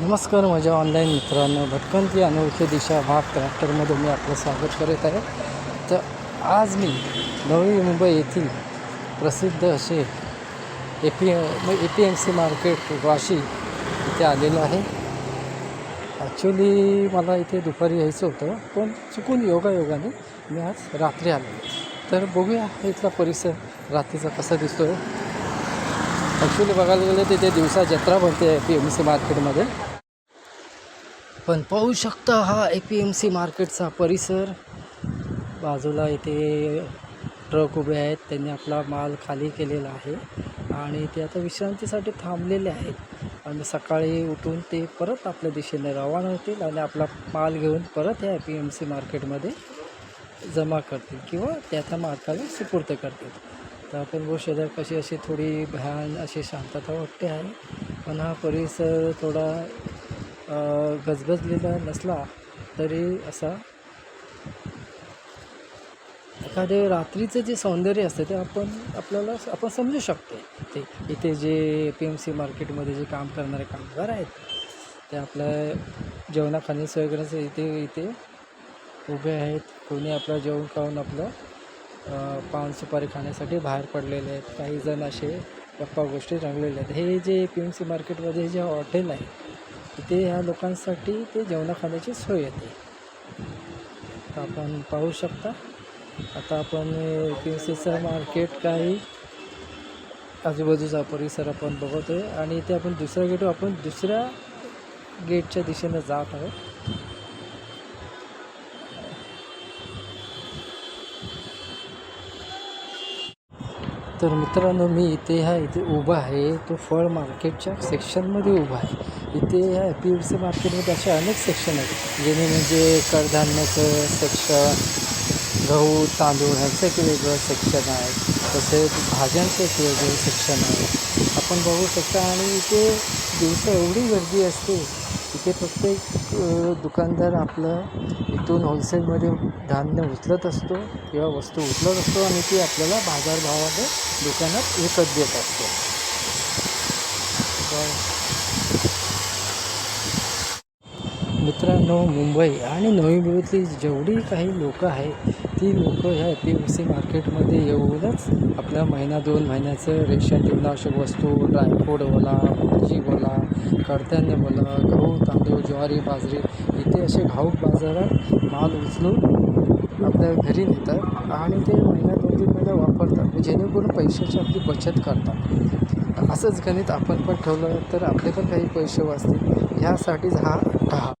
नमस्कार माझ्या ऑनलाईन मित्रांनो भटकंती अनोळखी दिशा भाग त्र्याहत्तरमध्ये मी आपलं स्वागत करत आहे. तर आज मी नवी मुंबई येथील प्रसिद्ध असे A P A P M C market Vashi इथे आलेलो आहे. ॲक्च्युली मला इथे दुपारी यायचं होतं पण चुकून योगायोगाने मी आज रात्री आलो तर बघूया इथला परिसर रात्रीचा कसा दिसतो आहे ॲक्च्युली बघायला गेलं तिथे दिवसा जत्रा भरते ए पी एम सी मार्केटमध्ये पण पाहू शकता हा ए पी एम सी मार्केटचा परिसर. बाजूला इथे ट्रक उभे आहेत. त्यांनी आपला माल खाली केलेला आहे आणि ते आता विश्रांतीसाठी थांबलेले आहेत. आणि सकाळी उठून ते परत आपल्या दिशेने रवाना होतील आणि आपला माल घेऊन परत या ए पी एम सी मार्केटमध्ये जमा करतील किंवा त्या त्या मार्काला सुपूर्त करतील. तर आपण बघू शकता कशी अशी थोडी भयान अशी शांतता वाटते आहे. पण हा परिसर थोडा गजबजलेला नसला तरी असा एखादे रात्रीचं जे सौंदर्य असतं ते आपण आपल्याला आपण समजू शकतो. ते इथे जे पी एम सी मार्केटमध्ये जे काम करणारे कामगार आहेत ते आपल्या जेवणा खाण्याची सोय करण्याचं इथे इथे उभे आहेत. कोणी आपलं जेवण खाऊन आपलं पान सुपारी खाण्यासाठी बाहेर पडलेले आहेत. काही जण असे गप्पा गोष्टी रंगलेले आहेत. हे जे पी एम सी मार्केटमध्ये जे हॉटेल आहे तिथे ह्या लोकांसाठी ते जेवणा खाण्याची सोय येते. तर आपण पाहू शकता. आता आपण पी मार्केट काही आजूबाजूचा परिसर आपण बघतोय आणि इथे आपण दुसऱ्या गेट आपण दुसऱ्या गेटच्या दिशेनं जात आहोत. तर मित्रांनो मी इथे हा इथे उभा आहे. तो फळ मार्केटच्या सेक्शनमध्ये उभा आहे. इथे ह्या ए पी सी मार्केटमध्ये असे अनेक सेक्शन आहेत. जेणे म्हणजे कडधान्याचं सेक्शन गहू तांदूळ ह्याचं एक वेगळं सेक्शन आहे. तसेच भाज्यांचं एक वेगळं सेक्शन आहे. आपण बघू शकता आणि इथे दिवसा एवढी गर्दी असते इथे प्रत्येक दुकानदार आपलं इथून होलसेलमध्ये धान्य उचलत असतो किंवा वस्तू उचलत असतो आणि ती आपल्याला बाजारभावामध्ये दुकानात विकत देत असतो. मित्रांनो मुंबई आणि नवी मुंबईतली जेवढी काही लोकं आहेत ती लोकं ह्या ए पी एम सी मार्केटमध्ये येऊनच आपल्या महिना दोन महिन्याचं रेशन जीवनावश्यक वस्तू ड्रायफ्रूट बोला भाजी बोला कडधान्य बोला गहू तांदूळ ज्वारी बाजरी इथे असे घाऊक बाजारात माल उचलून आपल्या घरी नेतात आणि ते महिना दोन तीन महिना वापरतात. म्हणजे जेणेकरून पैशाची आपली बचत करतात. असंच गणित आपण पण ठेवलं तर आपले पण काही पैसे वाचतील. ह्यासाठीच हा हा